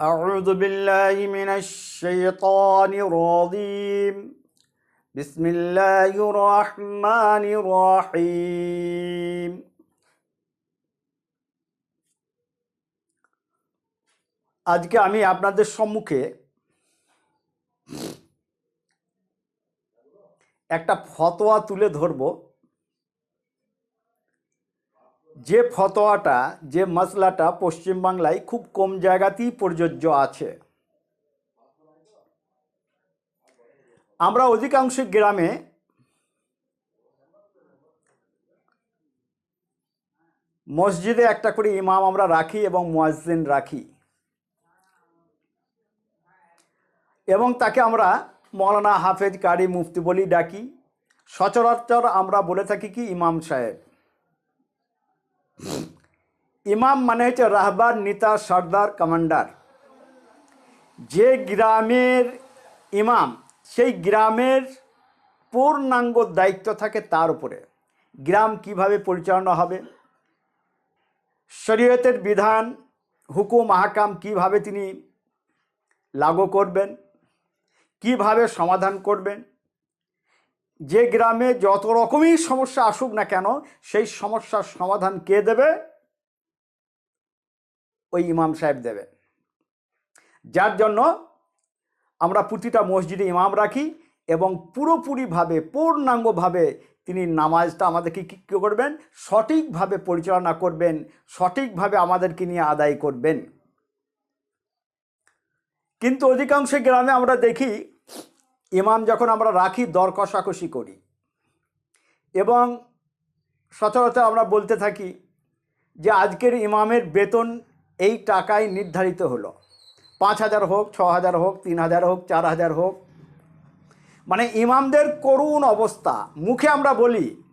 أعوذ بالله من الشيطان الرجيم بسم الله الرحمن الرحيم আজকে আমি আপনাদের সম্মুখে একটা ফতোয়া তুলে ধরব যে ফতোয়াটা, যে মশলাটা পশ্চিমবাংলায় খুব কম জায়গাতেই প্রযোজ্য আছে। আমরা অধিকাংশ গ্রামে মসজিদে একটা করে ইমাম আমরা রাখি এবং মুয়াজ্জিন রাখি। এবং তাকে আমরা মৌলানা হাফেজ কারি মুফতি বলি ডাকি। সচরাচর আমরা বলে থাকি কি, ইমাম সাহেব। ইমাম মানে হচ্ছে রাহবার নেতা, সর্দার, কমান্ডার। যে গ্রামের ইমাম, সেই গ্রামের পূর্ণাঙ্গ দায়িত্ব থাকে তার উপরে। গ্রাম কীভাবে পরিচালনা হবে? শরীয়তের বিধান, হুকুম, আহকাম কীভাবে তিনি লাগু করবেন? কীভাবে সমাধান করবেন? যে গ্রামে যত রকমই সমস্যা আসুক না কেন, সেই সমস্যার সমাধান কে দেবে? ওই ইমাম সাহেব দেবে যার জন্য আমরা প্রতিটা মসজিদে ইমাম রাখি এবং পুরোপুরিভাবে, পূর্ণাঙ্গভাবে তিনি নামাজটা আমাদেরকে কী কী করবেন? সঠিকভাবে পরিচালনা করবেন, সঠিকভাবে আমাদেরকে নিয়ে আদায় করবেন। কিন্তু অধিকাংশ গ্রামে আমরা দেখি, ইমাম যখন আমরা রাখি, দর কষাকষি করি। এবং সচরাচর আমরা বলতে থাকি যে, আজকের ইমামের বেতন এই টাকাই নির্ধারিত হলো। পাঁচ হাজার হোক, ছ হাজার হোক, তিন হাজার হোক, চার হাজার হোক। মানে ইমামদের করুণ অবস্থা। মুখে আমরা বলি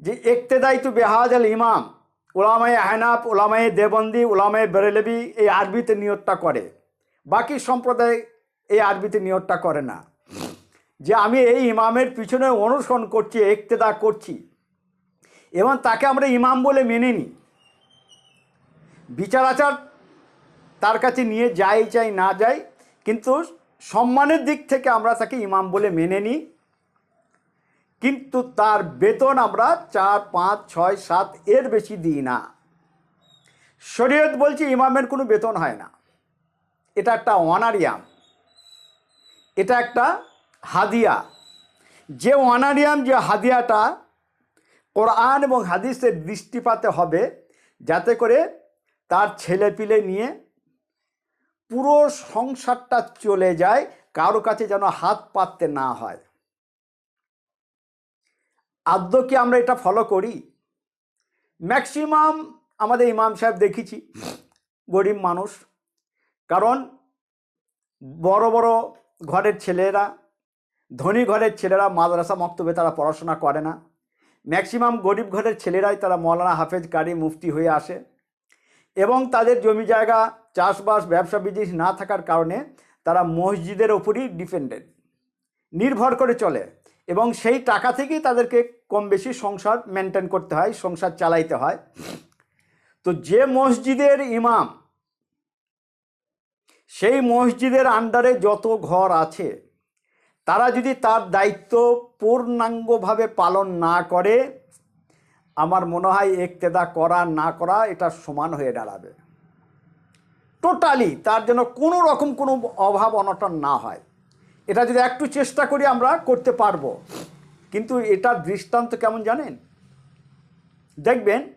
যে একতেদাই তু বেহাজ আল ইমাম ওলামায় আহনাফ ওলামায় দেবন্দি ওলামায় বেরেলবি এই আরবিতে নিয়োগটা করে। বাকি সম্প্রদায় এই আরবিতে নিয়োগটা করে না। যে আমি এই ইমামের পিছনে অনুসরণ করছি একতেদা করছি। এবং তাকে আমরা ইমাম বলে মেনে নিই বিচার আচার তার কাছে নিয়ে যাই চাই, না যাই, কিন্তু সম্মানের দিক থেকে আমরা তাকে ইমাম বলে মেনে নিই। কিন্তু তার বেতন আমরা চার, পাঁচ, ছয়, সাত এর বেশি দিই না। শরীয়ত বলছি ইমামের কোনো বেতন হয় না। এটা একটা অনারিয়াম। এটা একটা হাদিয়া। যে অনারিয়াম, যে হাদিয়াটা কোরআন এবং হাদিসের দৃষ্টিপাতে হবে, যাতে করে তার ছেলেপিলে নিয়ে পুরো সংসারটা চলে যায়, কারও কাছে যেন হাত পাততে না হয়। আদ্য কি আমরা এটা ফলো করি? ম্যাক্সিমাম আমাদের ইমাম সাহেব দেখেছি, গরিব মানুষ। কারণ বড় বড় ঘরের ছেলেরা, ধনী ঘরের ছেলেরা মাদ্রাসা মক্তবে তারা পড়াশোনা করে না। ম্যাক্সিমাম গরিব ঘরের ছেলেরাই তারা মৌলানা হাফেজ কারি মুফতি হয়ে আসে। এবং তাদের জমি জায়গা, চাষবাস, ব্যবসা বিজনেস না থাকার কারণে তারা মসজিদের ওপরই ডিপেন্ডেন্ট, নির্ভর করে চলে এবং সেই টাকা থেকেই তাদেরকে কম বেশি সংসার মেনটেন করতে হয়, সংসার চালাইতে হয়। তো যে মসজিদের ইমাম, সেই মসজিদের আন্ডারে যত ঘর আছে, তারা যদি তার দায়িত্ব পূর্ণাঙ্গভাবে পালন না করে আমার মনে হয় একতেদা করা, না করা, এটা সমান হয়ে দাঁড়াবে। টোটালি তার জন্য কোনো রকম কোনো অভাব অনটন না হয়। এটা যদি একটু চেষ্টা করি আমরা করতে পারব। কিন্তু এটার দৃষ্টান্ত কেমন জানেন? দেখবেন,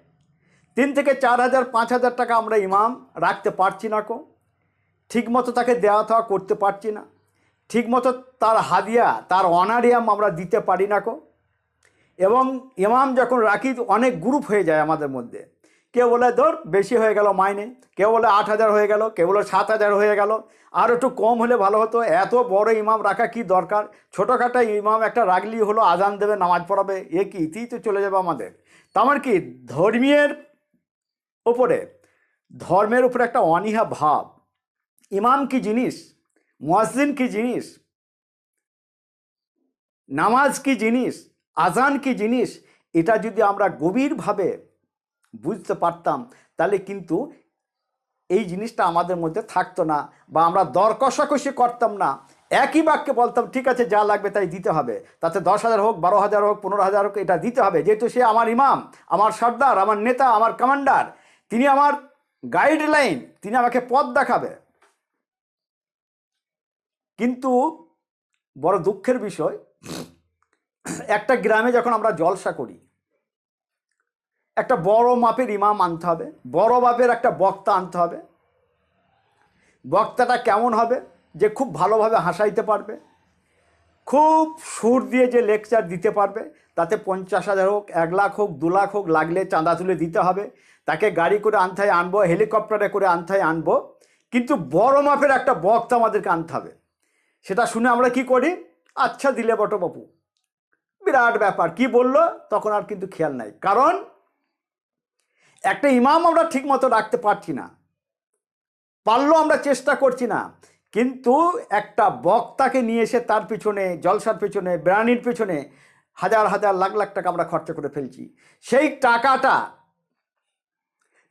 তিন থেকে চার হাজার, পাঁচ হাজার টাকা আমরা ইমাম রাখতে পারছি না কো। ঠিকমতো তাকে দেওয়া থাওয়া করতে পারছি না। ঠিকমতো তার হাদিয়া, তার অনারিয়াম আমরা দিতে পারি না কো। এবং ইমাম যখন রাখি অনেক গ্রুপ হয়ে যায় আমাদের মধ্যে, কেউ বলে, ধর, বেশি হয়ে গেল মাইনে। কেউ বলে, আট হাজার হয়ে গেল। কেউ বলে, সাত হাজার হয়ে গেল। আর একটু কম হলে ভালো হতো। এত বড় ইমাম রাখা কি দরকার? ছোটোখাটো ইমাম একটা রাগলি হলো, আজান দেবে, নামাজ পড়াবে, এ কি, ইতিই তো চলে যাবে আমাদের। তার কি, ধর্মীয়ের ওপরে ধর্মের উপরে একটা অনীহা ভাব। ইমাম কি জিনিস? মুয়াজ্জিন কি জিনিস? নামাজ কি জিনিস? আজান কি জিনিস? এটা যদি আমরা গভীরভাবে বুঝতে পারতাম, তাহলে কিন্তু এই জিনিসটা আমাদের মধ্যে থাকতো না বা আমরা দর কষাকষি করতাম না। একই বাক্যে বলতাম, ঠিক আছে, যা লাগবে তাই দিতে হবে। তাতে দশ হাজার হোক, বারো হাজার হোক, পনেরো হাজার হোক, এটা দিতে হবে। যেহেতু সে আমার ইমাম, আমার সর্দার, আমার নেতা, আমার কমান্ডার, তিনি আমার গাইডলাইন, তিনি আমাকে পথ দেখাবে। কিন্তু বড় দুঃখের বিষয় একটা গ্রামে যখন আমরা জলসা করি, একটা বড় মাপের ইমাম আনতে হবে, বড় মাপের একটা বক্তা আনতে হবে। বক্তাটা কেমন হবে? যে খুব ভালোভাবে হাসাইতে পারবে, খুব সুর দিয়ে যে লেকচার দিতে পারবে, তাতে পঞ্চাশ হাজার হোক, এক লাখ হোক, দু লাখ হোক লাগলে চাঁদা তুলে দিতে হবে। তাকে গাড়ি করে আনতে হয় আনব, হেলিকপ্টারে করে আনতে হয় আনব। কিন্তু বড় মাপের একটা বক্তা আমাদেরকে আনতে হবে। সেটা শুনে আমরা কি করি? আচ্ছা দিলে বটো বাপু বিরাট ব্যাপার। কি বলল? তখন আর কিন্তু খেয়াল নাই। কারণ, একটা ইমাম আমরা ঠিক মতো রাখতে পারছি না। পারলেও আমরা চেষ্টা করছি না। কিন্তু একটা বক্তাকে নিয়ে এসে তার পিছনে, জলসার পিছনে, ব্রানির পিছনে হাজার হাজার, লাখ লাখ টাকা আমরা খরচা করে ফেলছি। সেই টাকাটা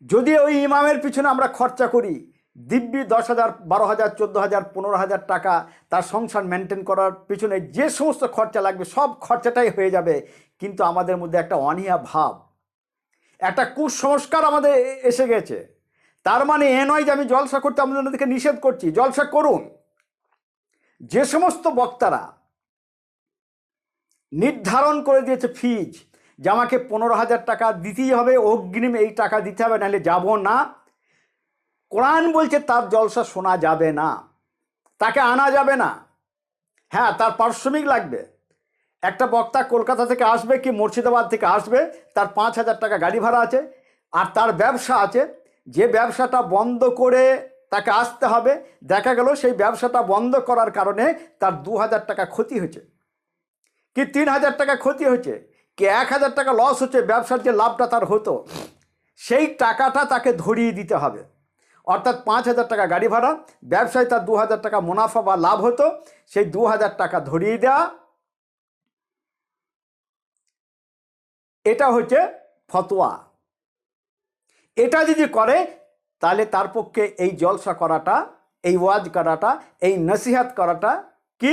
যদি ওই ইমামের পিছনে আমরা খরচা করি দিব্যি দশ হাজার, বারো হাজার, চোদ্দ হাজার, পনেরো হাজার টাকা তার সংসার মেনটেন করার পিছনে যে সমস্ত খরচা লাগবে, সব খরচাটাই হয়ে যাবে। কিন্তু আমাদের মধ্যে একটা অনীহা ভাব। একটা কুসংস্কার আমাদের এসে গেছে। তার মানে এ নয় যে আমি জলসা করতে আপনাদেরকে নিষেধ করছি। জলসা করুন। যে সমস্ত বক্তারা নির্ধারণ করে দিয়েছে ফিজ যে আমাকে পনেরো হাজার টাকা দিতেই হবে, অগ্রিম এই টাকা দিতে হবে, নাহলে যাব না। কোরআন বলছে তার জলসা শোনা যাবে না, তাকে আনা যাবে না। হ্যাঁ তার পারিশ্রমিক লাগবে। একটা বক্তা কলকাতা থেকে আসবে কি মুর্শিদাবাদ থেকে আসবে, তার পাঁচ হাজার টাকা গাড়ি ভাড়া আছে, আর তার ব্যবসা আছে। যে ব্যবসাটা বন্ধ করে তাকে আসতে হবে, দেখা গেল সেই ব্যবসাটা বন্ধ করার কারণে তার দু হাজার টাকা ক্ষতি হয়েছে। কি তিন হাজার টাকা ক্ষতি হয়েছে? কি এক হাজার টাকা লস হচ্ছে, ব্যবসার যে লাভটা তার হতো, সেই টাকাটা তাকে ধরিয়ে দিতে হবে। অর্থাৎ পাঁচ হাজার টাকা গাড়ি ভাড়া, ব্যবসায় তার দু হাজার টাকা মুনাফা বা লাভ হতো, সেই দু হাজার টাকা ধরিয়ে দেওয়া এটা হচ্ছে ফতোয়া। এটা যদি করে, তাহলে তার পক্ষে এই জলসা করাটা, এই ওয়াজ করাটা, এই নসিহাত করাটা কি?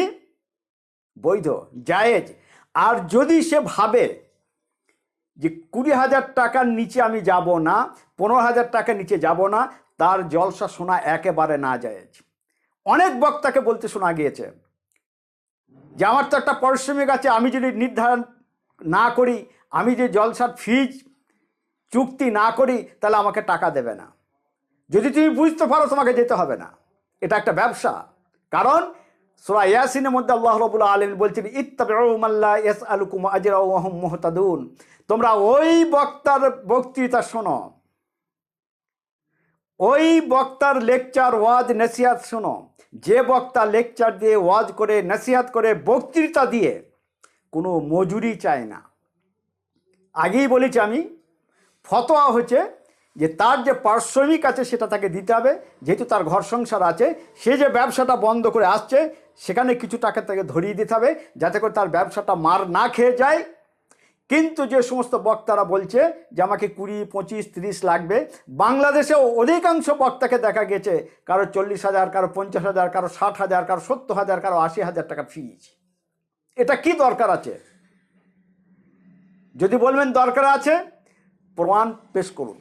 বৈধ, জায়েজ। আর যদি সে ভাবে যে কুড়ি হাজার টাকার নিচে আমি যাব না, পনেরো হাজার টাকার নিচে যাব না তার জলসা শোনা একেবারে না যায়। অনেক বক্তাকে বলতে শোনা গিয়েছে যে, আমার তো একটা পারিশ্রমিক আছে, আমি যদি নির্ধারণ না করি, আমি যে জলসার ফিজ চুক্তি না করি, তাহলে আমাকে টাকা দেবে না। যদি তুমি বুঝতে পারো, তোমাকে যেতে হবে না। এটা একটা ব্যবসা। কারণ সোরা ইয়াসিনের মধ্যে আল্লাহ রবুল্লা আলম বলছেন ইত্তাবিউমাল্লা ইয়াস আলুকুম আজরাউহম মুহতাদুন। তোমরা ওই বক্তার বক্তৃতা শোনো। ওই বক্তার লেকচার ওয়াজ নসিহাত শোনো। যে বক্তা লেকচার দিয়ে ওয়াজ করে, নসিহাত করে, বক্তৃতা দিয়ে, কোনো মজুরি চায় না। আগেই বলেছি আমি, ফতোয়া হচ্ছে যে তার যে পারিশ্রমিক আছে সেটা তাকে দিতে হবে। যেহেতু তার ঘর সংসার আছে, সে যে ব্যবসাটা বন্ধ করে আসছে, সেখানে কিছু টাকা তাকে ধরিয়ে দিতে হবে, যাতে করে তার ব্যবসাটা মার না খেয়ে যায়। কিন্তু যে সমস্ত বক্তারা বলছে যে আমাকে কুড়ি, পঁচিশ, তিরিশ লাগবে, বাংলাদেশেও অধিকাংশ বক্তাকে দেখা গেছে কারও চল্লিশ হাজার, কারও পঞ্চাশ হাজার, কারও ষাট হাজার, কারও সত্তর হাজার, কারও আশি হাজার টাকা ফিজ এটা কি দরকার আছে? যদি বলবেন দরকার আছে, প্রমাণ পেশ করুন।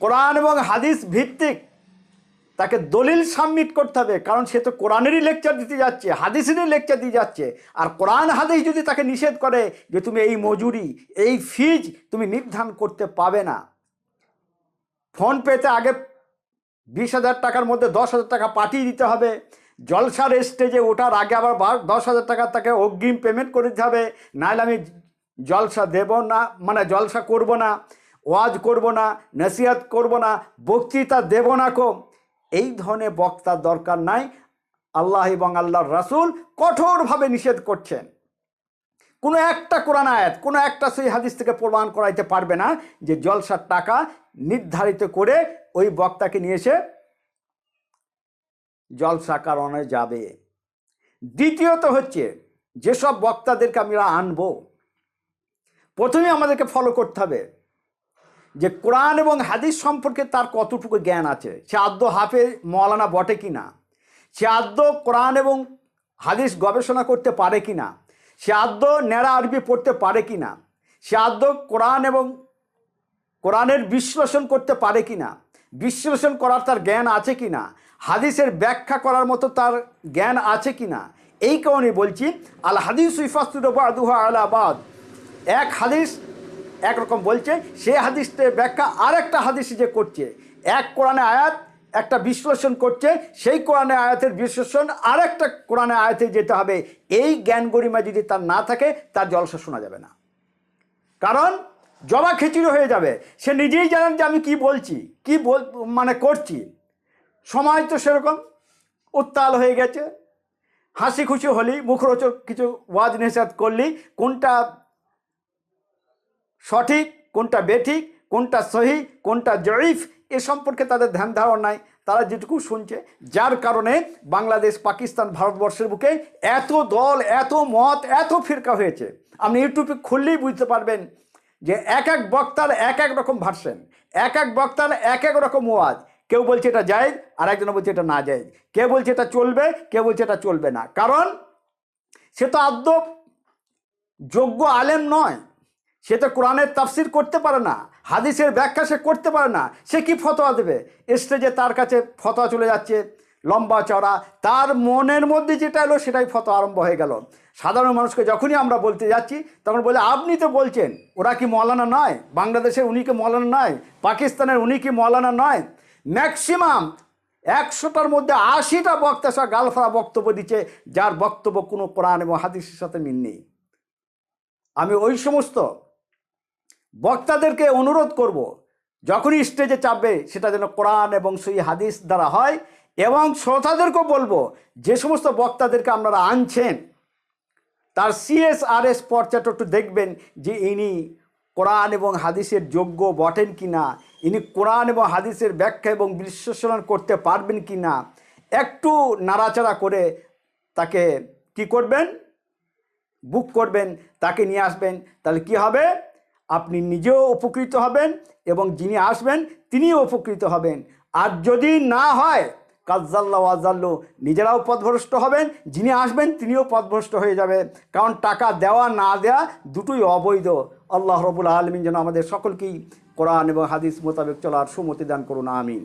কোরআন এবং হাদিস ভিত্তিক তাকে দলিল সাবমিট করতে হবে, কারণ সে তো কোরআনেরই লেকচার দিতে যাচ্ছে, হাদিসেরই লেকচার দিয়ে যাচ্ছে। আর কোরআন হাদিস যদি তাকে নিষেধ করে যে তুমি এই মজুরি, এই ফিজ তুমি নির্ধারণ করতে পাবে না। ফোন পেতে আগে বিশ হাজার টাকার মধ্যে দশ হাজার টাকা পাঠিয়ে দিতে হবে। জলসার স্টেজে ওঠার আগে আবার দশ হাজার টাকা তাকে অগ্রিম পেমেন্ট করে দিতে হবে। নাহলে আমি জলসা দেব না মানে জলসা করব না, ওয়াজ করব না, নসিহত করব না, বক্তৃতা দেব না কো। এই ধরনের বক্তার দরকার নাই। আল্লাহ এবং আল্লাহর রাসুল কঠোরভাবে নিষেধ করছেন। কোনো একটা কোরআন আয়াত, কোনো একটা সেই হাদিস থেকে প্রমাণ করাইতে পারবে না যে জলসার টাকা নির্ধারিত করে ওই বক্তাকে নিয়ে এসে জলসা কারণে যাবে। দ্বিতীয়ত হচ্ছে, যেসব বক্তাদেরকে আমরা আনব, প্রথমে আমাদেরকে ফলো করতে হবে। যে কোরআন এবং হাদিস সম্পর্কে তার কতটুকু জ্ঞান আছে? সে আদ্য হাফে মৌলানা বটে কি না সে আদ্য কোরআন এবং হাদিস গবেষণা করতে পারে কি না সে আদ্য ন্যাড়া আরবি পড়তে পারে কি না সে আদ্য কোরআন এবং কোরআনের বিশ্লেষণ করতে পারে কি না বিশ্লেষণ করার তার জ্ঞান আছে কি না হাদিসের ব্যাখ্যা করার মতো তার জ্ঞান আছে কি না এই কারণে বলছি, আল হাদিস ইফাস্তুরবাদুহা আলাবাদ এক হাদিস একরকম বলছে, সে হাদিসের ব্যাখ্যা আর একটা হাদিস যে করছে। এক কোরআনে আয়াত, একটা বিশ্লেষণ করছে, সেই কোরআনে আয়াতের বিশ্লেষণ আর একটা কোরআনে আয়াতে যেতে হবে। এই জ্ঞান গরিমা যদি তার না থাকে, তার জলসা শোনা যাবে না। কারণ, জবা খিচুড়ি হয়ে যাবে। সে নিজেই জানেন যে আমি কি বলছি, কি বল মানে করছি। সময় তো সেরকম, উত্তাল হয়ে গেছে। হাসি খুশি হলি, মুখরোচক কিছু ওয়াজ নেশাদ করলি, কোনটা সঠিক, কোনটা বেঠিক, কোনটা সহি, কোনটা জয়ীফ, এ সম্পর্কে তাদের ধ্যান ধারণা নাই। তারা যেটুকু শুনছে, যার কারণে বাংলাদেশ, পাকিস্তান, ভারতবর্ষের বুকে এত দল, এত মত, এত ফিরকা হয়েছে। আপনি ইউটিউবে খুললেই বুঝতে পারবেন যে এক এক বক্তার এক এক রকম ভার্সেন, এক এক বক্তার এক এক রকম ওয়াজ। কেউ বলছে এটা যায় আর একজন বলছে এটা না যায় কেউ বলছে এটা চলবে, কেউ বলছে এটা চলবে না। কারণ সে তো আদ্য যোগ্য আলেম নয়। সে তো কোরআনের তাফসির করতে পারে না, হাদিসের ব্যাখ্যা সে করতে পারে না, সে কি ফতোয়া দেবে? স্টেজে তার কাছে ফতোয়া চলে যাচ্ছে, লম্বা চড়া তার মনের মধ্যে যেটা এলো সেটাই ফতো আরম্ভ হয়ে গেল। সাধারণ মানুষকে যখনই আমরা বলতে যাচ্ছি, তখন বলে, আপনি তো বলছেন, ওরা কি মৌলানা নয়? বাংলাদেশের উনি কি মৌলানা নয়? পাকিস্তানের উনি কি মৌলানা নয়? ম্যাক্সিমাম একশোটার মধ্যে আশিটা বক্তা সব গালফারা বক্তব্য দিচ্ছে, যার বক্তব্য কোনো কোরআন এবং হাদিসের সাথে মিল নেই। আমি ওই সমস্ত বক্তাদেরকে অনুরোধ করব, যখনই স্টেজে চাপবে, সেটা যেন কোরআন এবং সেই হাদিস দ্বারা হয় এবং শ্রোতাদেরকেও বলব, যে সমস্ত বক্তাদেরকে আপনারা আনছেন, তার সিএসআরএস পর্চাটা একটু দেখবেন যে ইনি কোরআন এবং হাদিসের যোগ্য বটেন কি না ইনি কোরআন এবং হাদিসের ব্যাখ্যা এবং বিশ্লেষণ করতে পারবেন কি না একটু নাড়াচাড়া করে তাকে কি করবেন? বুক করবেন, তাকে নিয়ে আসবেন, তাহলে কি হবে? আপনি নিজেও উপকৃত হবেন এবং যিনি আসবেন তিনিও উপকৃত হবেন। আর যদি না হয়, কাজ্জাল্লা ওয়াজাল্লু নিজেরাও পথভ্রষ্ট হবেন, যিনি আসবেন তিনিও পথভ্রষ্ট হয়ে যাবে। কারণ টাকা দেওয়া না দেওয়া দুটোই অবৈধ। আল্লাহ রবুল আলমিন যেন আমাদের সকলকেই কোরআন এবং হাদিস মোতাবেক চলার সুমতি দান করুন, আমিন।